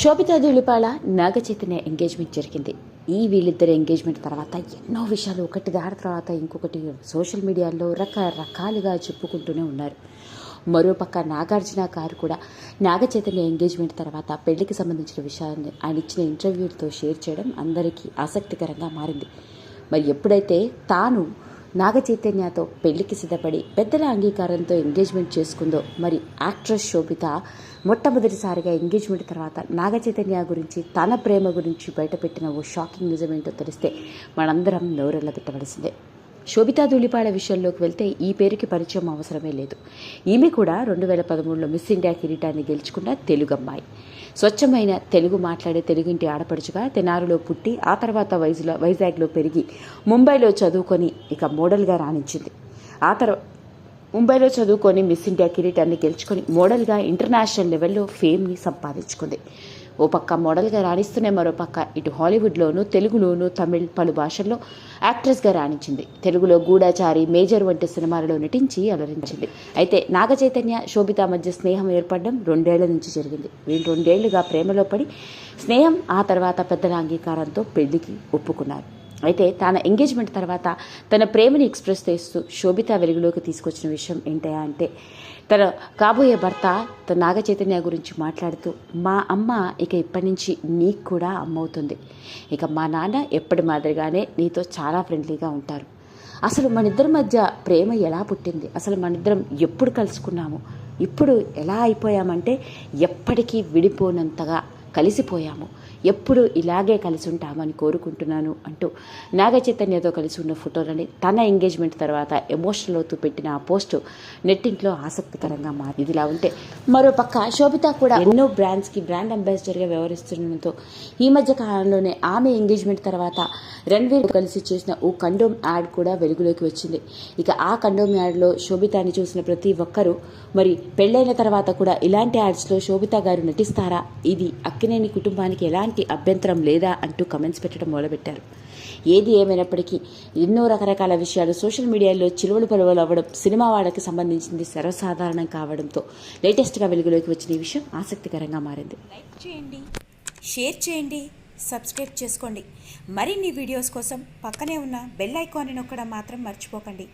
Sobhita Dhulipala Naga Chaitanya engagement జరిగింది. ఈ వీళ్ళిద్దరి ఎంగేజ్మెంట్ తర్వాత ఎన్నో విషయాలు ఒకటి దాని తర్వాత ఇంకొకటి సోషల్ మీడియాలో రకరకాలుగా చెప్పుకుంటూనే ఉన్నారు. మరోపక్క నాగార్జున గారు కూడా నాగ చైతన్య ఎంగేజ్మెంట్ తర్వాత పెళ్ళికి సంబంధించిన విషయాన్ని ఆయన ఇచ్చిన ఇంటర్వ్యూతో షేర్ చేయడం అందరికీ ఆసక్తికరంగా మారింది. మరి ఎప్పుడైతే తాను నాగ చైతన్యతో పెళ్ళికి సిద్ధపడి పెద్దల అంగీకారంతో ఎంగేజ్మెంట్ చేసుకుందో మరి యాక్ట్రెస్ శోభిత మొట్టమొదటిసారిగా ఎంగేజ్మెంట్ తర్వాత నాగ చైతన్య గురించి తన ప్రేమ గురించి బయటపెట్టిన ఓ షాకింగ్ నిజమేంటో తెలిస్తే మనందరం నోరెళ్ళ పెట్టవలసిందే శోభితా ధూళిపాడ విషయంలోకి వెళ్తే ఈ పేరుకి పరిచయం అవసరమే లేదు. ఈమె కూడా రెండు వేల పదమూడులో మిస్ ఇండియా కిరీటాన్ని గెలుచుకున్న తెలుగు అమ్మాయి. స్వచ్ఛమైన తెలుగు మాట్లాడే తెలుగింటి ఆడపడుచుగా తెనారులో పుట్టి ఆ తర్వాత వైజులో వైజాగ్లో పెరిగి ముంబైలో చదువుకొని ఇక మోడల్గా రాణించింది. ఆ తర్వాత ముంబైలో చదువుకొని మిస్ ఇండియా కిరీటాన్ని గెలుచుకొని మోడల్గా ఇంటర్నేషనల్ లెవెల్లో ఫేమ్ని సంపాదించుకుంది. ఓ పక్క మోడల్గా రాణిస్తూనే మరో పక్క ఇటు హాలీవుడ్లోనూ తెలుగులోనూ తమిళ్ పలు భాషల్లో యాక్ట్రెస్గా రాణించింది. తెలుగులో గూఢాచారి మేజర్ వంటి సినిమాలలో నటించి అలరించింది. అయితే నాగ చైతన్య శోభిత మధ్య స్నేహం ఏర్పడడం రెండేళ్ళ నుంచి జరిగింది. వీళ్ళు రెండేళ్ళుగా ప్రేమలో పడి స్నేహం ఆ తర్వాత పెద్దల అంగీకారంతో పెళ్ళికి ఒప్పుకున్నారు. అయితే తన ఎంగేజ్మెంట్ తర్వాత తన ప్రేమని ఎక్స్ప్రెస్ చేస్తూ శోభిత వెలుగులోకి తీసుకొచ్చిన విషయం ఏంటయా అంటే తన కాబోయే భర్త తన నాగ చైతన్య గురించి మాట్లాడుతూ మా అమ్మ ఇక ఇప్పటి నుంచి నీకు కూడా అమ్మ అవుతుంది. ఇక మా నాన్న ఎప్పటి మాదిరిగానే నీతో చాలా ఫ్రెండ్లీగా ఉంటారు. అసలు మన ఇద్దరి మధ్య ప్రేమ ఎలా పుట్టింది? అసలు మన ఇద్దరం ఎప్పుడు కలుసుకున్నాము? ఇప్పుడు ఎలా అయిపోయామంటే ఎప్పటికీ విడిపోనంతగా కలిసిపోయాము. ఎప్పుడు ఇలాగే కలిసి ఉంటామని కోరుకుంటున్నాను అంటూ నాగ చైతన్యతో కలిసి ఉన్న ఫోటోలని తన ఎంగేజ్మెంట్ తర్వాత ఎమోషనల్ అవుతూ పెట్టిన ఆ పోస్టు నెట్టింట్లో ఆసక్తికరంగా మారి ఇదిలా ఉంటే మరోపక్క శోభిత కూడా ఎన్నో బ్రాండ్స్కి బ్రాండ్ అంబాసిడర్గా వ్యవహరిస్తుండడంతో ఈ మధ్య కాలంలోనే ఆమె ఎంగేజ్మెంట్ తర్వాత రణ్వీర్ కలిసి చేసిన ఓ కండోమ్ యాడ్ కూడా వెలుగులోకి వచ్చింది. ఇక ఆ కండోమ్ యాడ్లో శోభితాని చూసిన ప్రతి ఒక్కరూ మరి పెళ్ళైన తర్వాత కూడా ఇలాంటి యాడ్స్లో శోభిత గారు నటిస్తారా? ఇది అక్కినేని కుటుంబానికి ఎలాంటి అభ్యంతరం లేదా అంటూ కమెంట్స్ పెట్టడం మొదలుపెట్టారు. ఏది ఏమైనప్పటికీ ఎన్నో రకరకాల విషయాలు సోషల్ మీడియాలో చిలువలు పలువలు అవ్వడం సినిమా వాళ్ళకి సంబంధించింది సర్వసాధారణం కావడంతో లేటెస్ట్గా వెలుగులోకి వచ్చిన ఈ విషయం ఆసక్తికరంగా మారింది. లైక్ చేయండి షేర్ చేయండి సబ్స్క్రైబ్ చేసుకోండి. మరిన్ని వీడియోస్ కోసం పక్కనే ఉన్న బెల్ ఐకాన్ని నొక్కడం మాత్రం మర్చిపోకండి.